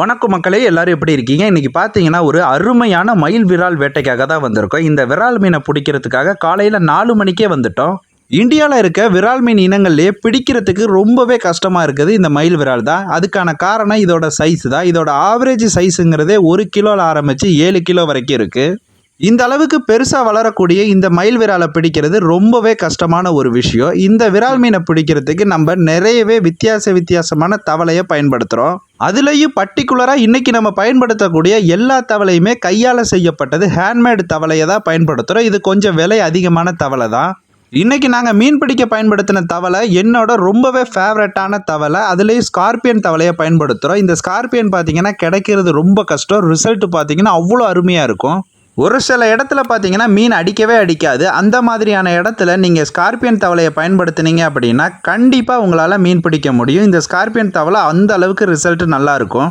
வணக்கம் மக்களே எல்லாரும் எப்படி இருக்கீங்க? இன்றைக்கி பார்த்தீங்கன்னா ஒரு அருமையான மயில் விரால் வேட்டைக்காக தான் வந்திருக்கோம். இந்த விரால் மீனை பிடிக்கிறதுக்காக காலையில் நாலு மணிக்கே வந்துட்டோம். இந்தியாவில் இருக்க விரால் மீன் இனங்கள்லேயே பிடிக்கிறதுக்கு ரொம்பவே கஷ்டமாக இருக்குது இந்த மயில் விரால் தான். அதுக்கான காரணம் இதோட சைஸ் தான். இதோட ஆவரேஜ் சைஸுங்கிறதே ஒரு கிலோவில் ஆரம்பித்து ஏழு கிலோ வரைக்கும் இருக்குது இந்த அளவுக்கு பெருசாக வளரக்கூடிய இந்த மயில் விராலை பிடிக்கிறது ரொம்பவே கஷ்டமான ஒரு விஷயம். இந்த விரால் மீனை பிடிக்கிறதுக்கு நம்ம நிறையவே வித்தியாச வித்தியாசமான தவளையை பயன்படுத்துகிறோம் அதுலேயும் பர்டிகுலராக இன்றைக்கி நம்ம பயன்படுத்தக்கூடிய எல்லா தவளையுமே கையால் செய்யப்பட்டது ஹேண்ட்மேடு தவளையை தான் பயன்படுத்துகிறோம் இது கொஞ்சம் விலை அதிகமான தவளை தான். இன்னைக்கு நாங்கள் மீன் பிடிக்க பயன்படுத்தின தவளை என்னோட ரொம்பவே ஃபேவரட்டான தவளை. அதுலேயும் ஸ்கார்பியன் தவளையை பயன்படுத்துகிறோம் இந்த ஸ்கார்பியன் பார்த்தீங்கன்னா கிடைக்கிறது ரொம்ப கஷ்டம். ரிசல்ட் பார்த்தீங்கன்னா அவ்வளோ அருமையாக இருக்கும். ஒரு சில இடத்துல பார்த்தீங்கன்னா மீன் அடிக்கவே அடிக்காது. அந்த மாதிரியான இடத்துல நீங்கள் ஸ்கார்பியன் தவளையை பயன்படுத்துனீங்க அப்படின்னா கண்டிப்பாக உங்களால் மீன் பிடிக்க முடியும். இந்த ஸ்கார்பியன் தவளை அந்த அளவுக்கு ரிசல்ட் நல்லா இருக்கும்.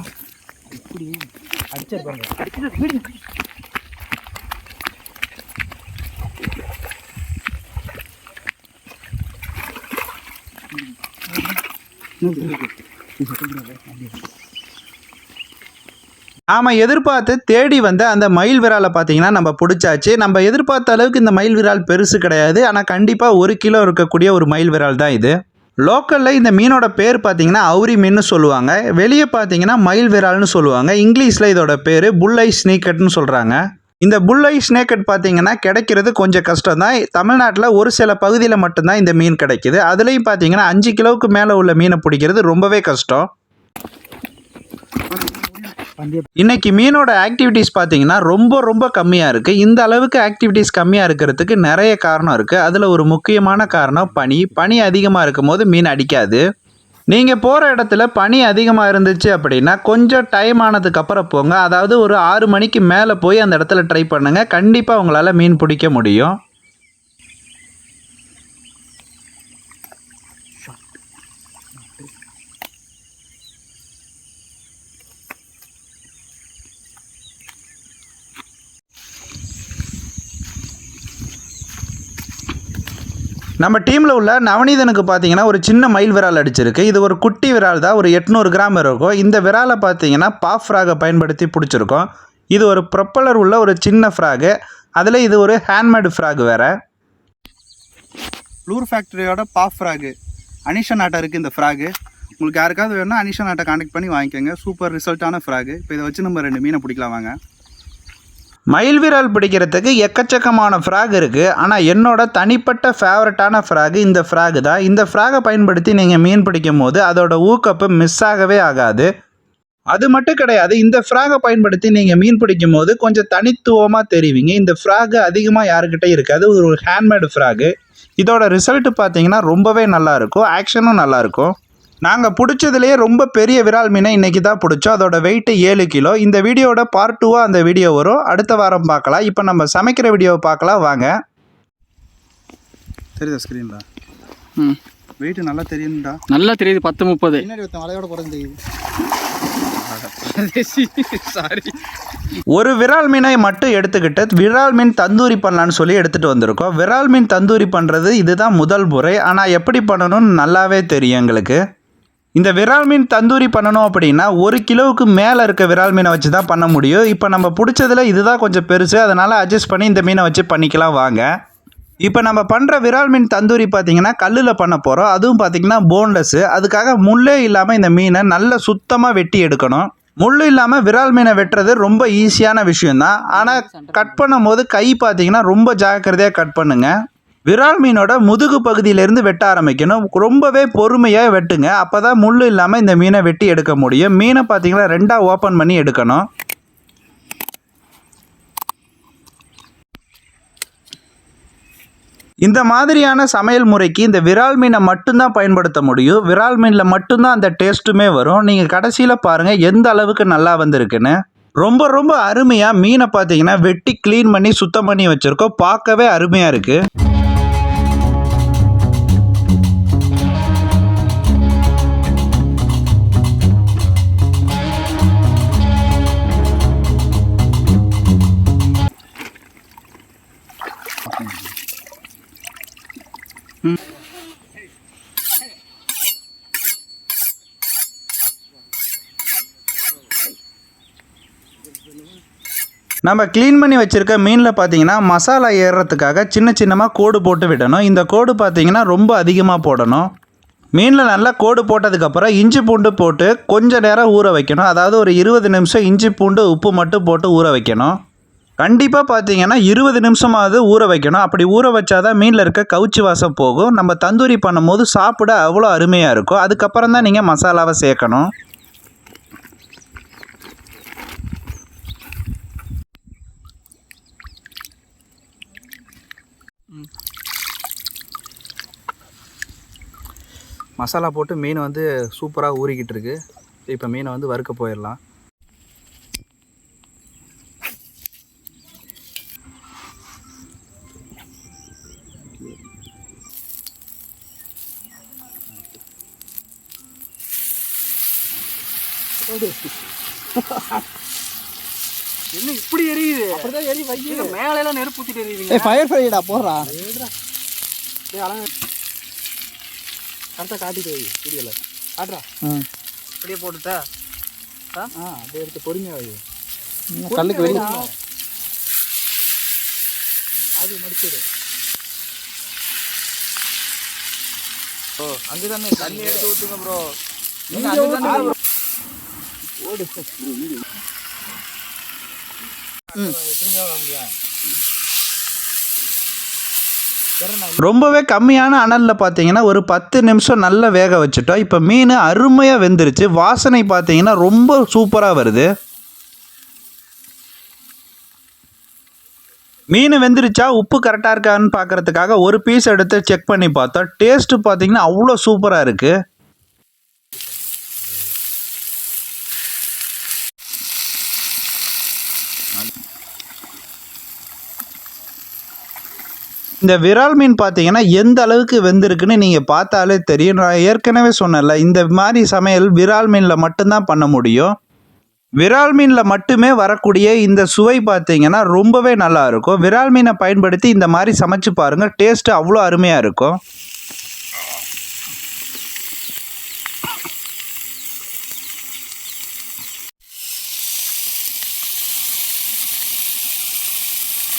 நாம் எதிர்பார்த்து தேடி வந்த அந்த மயில் விராலை பார்த்தீங்கன்னா நம்ம பிடிச்சாச்சு. நம்ம எதிர்பார்த்த அளவுக்கு இந்த மயில் விரால் பெருசு கிடையாது. ஆனால் கண்டிப்பாக ஒரு கிலோ இருக்கக்கூடிய ஒரு மயில் விரால் தான் இது. லோக்கலில் இந்த மீனோட பேர் பார்த்தீங்கன்னா அவுரி மீன் சொல்லுவாங்க. வெளியே பார்த்தீங்கன்னா மயில் விரால்னு சொல்லுவாங்க. இங்கிலீஷில் இதோட பேர் புல்லை ஸ்னீக்கட்னு சொல்கிறாங்க இந்த புல்லை ஸ்னேக்கட் பார்த்தீங்கன்னா கிடைக்கிறது கொஞ்சம் கஷ்டம் தான். தமிழ்நாட்டில் ஒரு சில பகுதியில் மட்டும்தான் இந்த மீன் கிடைக்குது. அதுலேயும் பார்த்தீங்கன்னா அஞ்சு கிலோவுக்கு மேலே உள்ள மீனை பிடிக்கிறது ரொம்பவே கஷ்டம். இன்னைக்கு மீனோட ஆக்டிவிட்டீஸ் பார்த்தீங்கன்னா ரொம்ப ரொம்ப கம்மியாக இருக்குது இந்த அளவுக்கு ஆக்டிவிட்டீஸ் கம்மியாக இருக்கிறதுக்கு நிறைய காரணம் இருக்குது அதில் ஒரு முக்கியமான காரணம் பனி. பனி அதிகமாக இருக்கும் போது மீன் அடிக்காது. நீங்கள் போகிற இடத்துல பனி அதிகமாக இருந்துச்சு அப்படின்னா கொஞ்சம் டைம் ஆனதுக்கப்புறம் போங்க. அதாவது ஒரு ஆறு மணிக்கு மேலே போய் அந்த இடத்துல ட்ரை பண்ணுங்கள் கண்டிப்பாக உங்களால் மீன் பிடிக்க முடியும். நம்ம டீமில் உள்ள நவநீதனுக்கு பார்த்தீங்கன்னா ஒரு சின்ன மயில் விரால் அடிச்சிருக்கு. இது ஒரு குட்டி விரால் தான். ஒரு எட்நூறு கிராம் இருக்கும். இந்த விராலை பார்த்தீங்கன்னா பாப் ஃப்ராகை பயன்படுத்தி பிடிச்சிருக்கோம். இது ஒரு ப்ரொப்பலர் உள்ள ஒரு சின்ன ஃப்ராகு. அதில் இது ஒரு ஹேண்ட்மேடு ஃப்ராக் வேறு. ப்ளூர் ஃபேக்டரியோட பாப் ஃப்ராகு. அனிஷா நாட்டா இருக்குது இந்த ஃப்ராகு. உங்களுக்கு யாருக்காவது வேணும்னா அனிஷா நாட்டை கான்டாக்ட் பண்ணி வாங்கிக்கோங்க. சூப்பர் ரிசல்ட்டான ஃப்ராகு. இப்போ இதை வச்சு நம்ம ரெண்டு மீனை பிடிக்கலாம் வாங்க. மயில் விரால் பிடிக்கிறதுக்கு எக்கச்சக்கமான ஃப்ராக் இருக்குது ஆனால் என்னோட தனிப்பட்ட ஃபேவரட்டான ஃப்ராக் இந்த ஃப்ராக் தான். இந்த ஃப்ராகை பயன்படுத்தி நீங்கள் மீன் பிடிக்கும் போது அதோட ஊக்கப்பு மிஸ் ஆகவே ஆகாது. அது மட்டும் கிடையாது இந்த ஃப்ராகை பயன்படுத்தி நீங்கள் மீன் பிடிக்கும் போது கொஞ்சம் தனித்துவமாக தெரிவிங்க. இந்த ஃப்ராக் அதிகமாக யாருக்கிட்ட இருக்காது. ஒரு ஹேண்ட்மேடு ஃப்ராகு இதோட ரிசல்ட் பார்த்தீங்கன்னா ரொம்பவே நல்லாயிருக்கும் ஆக்ஷனும் நல்லாயிருக்கும் நாங்கள் பிடிச்சதுலேயே ரொம்ப பெரிய விரால் மீனை இன்றைக்கி தான் பிடிச்சோம். அதோட வெயிட்டு ஏழு கிலோ. இந்த வீடியோட பார்ட் டூவாக அந்த வீடியோ வரும். அடுத்த வாரம் பார்க்கலாம். இப்போ நம்ம சமைக்கிற வீடியோவை பார்க்கலாம். வாங்க. தெரியுதா ஸ்க்ரீனில் ம். வெயிட் நல்லா தெரியும்டா நல்லா தெரியுது பத்து முப்பது. வலையோட குறைஞ்சு தெரியுது. சாரி ஒரு விரால் மீனை மட்டும் எடுத்துக்கிட்டு விரால் மீன் தந்தூரி பண்ணலான்னு சொல்லி எடுத்துகிட்டு வந்திருக்கோம். விரால் மீன் தந்தூரி பண்ணுறது இதுதான் முதல் முறை. ஆனால் எப்படி பண்ணணும்னு நல்லாவே தெரியும் எங்களுக்கு. இந்த விரால் மீன் தந்தூரி பண்ணணும் அப்படின்னா ஒரு கிலோவுக்கு மேலே இருக்க விரால் மீனை வச்சு தான் பண்ண முடியும். இப்போ நம்ம பிடிச்சதுல இதுதான் கொஞ்சம் பெருசு. அதனால் அட்ஜஸ்ட் பண்ணி இந்த மீனை வச்சு பண்ணிக்கலாம் வாங்க. இப்போ நம்ம பண்ணுற விரால் மீன் தந்தூரி பார்த்தீங்கன்னா கல்லில் பண்ண போகிறோம் அதுவும் பார்த்தீங்கன்னா போன்லெஸ்ஸு அதுக்காக முள்ளே இல்லாமல் இந்த மீனை நல்லா சுத்தமாக வெட்டி எடுக்கணும். முள் இல்லாமல் விரால் மீனை வெட்டுறது ரொம்ப ஈஸியான விஷயம்தான். ஆனால் கட் பண்ணும் போது கை பார்த்தீங்கன்னா ரொம்ப ஜாக்கிரதையாக கட் பண்ணுங்க. விரால் மீனோட முதுகு பகுதியிலேருந்து வெட்ட ஆரம்பிக்கணும். ரொம்பவே பொறுமையாக வெட்டுங்க. அப்போ தான் முள் இல்லாமல் இந்த மீனை வெட்டி எடுக்க முடியும். மீனை பார்த்தீங்கன்னா ரெண்டாக ஓப்பன் பண்ணி எடுக்கணும். இந்த மாதிரியான சமையல் முறைக்கு இந்த விரால் மீனை மட்டும்தான் பயன்படுத்த முடியும். விரால் மீனில் மட்டும்தான் அந்த டேஸ்ட்டுமே வரும். நீங்கள் கடைசியில் பாருங்கள் எந்த அளவுக்கு நல்லா வந்திருக்குன்னு. ரொம்ப ரொம்ப அருமையாக மீனை பார்த்தீங்கன்னா வெட்டி க்ளீன் பண்ணி சுத்தம் பண்ணி வச்சுருக்கோம். பார்க்கவே அருமையாக இருக்குது நம்ம க்ளீன் பண்ணி வச்சுருக்க மீனில் பார்த்தீங்கன்னா மசாலா ஏறுறதுக்காக சின்ன சின்னமாக கோடு போட்டு விடணும். இந்த கோடு பார்த்தீங்கன்னா ரொம்ப அதிகமாக போடணும். மீனில் நல்லா கோடு போட்டதுக்கப்புறம் இஞ்சி பூண்டு போட்டு கொஞ்சம் நேரம் ஊற வைக்கணும். அதாவது ஒரு இருபது நிமிஷம் இஞ்சி பூண்டு உப்பு மட்டும் போட்டு ஊற வைக்கணும். கண்டிப்பாக பார்த்தீங்கன்னா இருபது நிமிஷமாவது ஊற வைக்கணும். அப்படி ஊற வச்சா தான் மீனில் இருக்க கவுச்சி வாசம் போகும். நம்ம தந்தூரி பண்ணும்போது சாப்பிட அவ்வளோ அருமையாக இருக்கும். அதுக்கப்புறம் தான் நீங்கள் மசாலாவை சேர்க்கணும். மசாலா போட்டு மீன் வந்து சூப்பராக ஊறிக்கிட்டு இருக்கு. இப்போ மீனை வந்து வறுக்க போயிடலாம். என்ன இப்படி எரியுது? அப்படிதான் எரி வைக்க மேல எல்லாம் நெருப்பு ஊத்திட்டு எரியுதுங்க ஃபயர் ஃபைடா போடுறா. கரெக்டாக காட்டிட்டு வை வீடியோவில் காட்டுறா. ம் அப்படியே போட்டுட்டா? ஆ? அப்படியே எடுத்து பொறுமையாக வை. கல்லுக்கு வெளியே அது மடிச்சிடு. ஓ அங்கே தானே தண்ணி எடுத்து ஊற்றுங்க ப்ரோ. நீங்கள் அங்கே தானே bro. ஓடு. ரொம்பவே கம்மியான அனலில் பார்த்தீங்கன்னா ஒரு பத்து நிமிஷம் நல்லா வேக வச்சுட்டோம். இப்போ மீன் அருமையாக வெந்துருச்சு. வாசனை பார்த்தீங்கன்னா ரொம்ப சூப்பராக வருது. மீன் வெந்துருச்சா? உப்பு கரெக்டாக இருக்கான்னு பார்க்கறதுக்காக ஒரு பீஸ் எடுத்து செக் பண்ணி பார்த்தோம். டேஸ்ட்டு பார்த்தீங்கன்னா அவ்வளோ சூப்பராக இருக்குது இந்த விரால் மீன் பார்த்தீங்கன்னா எந்த அளவுக்கு வெந்திருக்குன்னு நீங்கள் பார்த்தாலே தெரியும். நான் ஏற்கனவே சொன்னேன்ல இந்த மாதிரி சமையல் விரால் மீனில் மட்டும்தான் பண்ண முடியும். விரால் மீனில் மட்டுமே வரக்கூடிய இந்த சுவை பார்த்தீங்கன்னா ரொம்பவே நல்லா இருக்கும். விரால் மீனை பயன்படுத்தி இந்த மாதிரி சமைச்சு பாருங்கள் டேஸ்ட்டு அவ்வளோ அருமையாக இருக்கும்.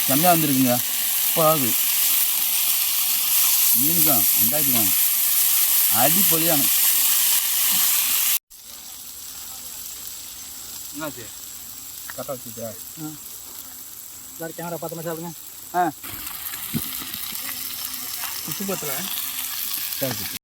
செம்மையாக வந்துருக்குங்க. சூப்பராகுது மீனுக்கும் வெங்காயத்துக்கும் அடிப்பொலியான என்னாச்சு? கரெக்டாக வச்சுட்டா எல்லாரும் கேமரா பார்த்த சாப்பிடுங்க. ஆ. உப்பு பத்தல. சரி.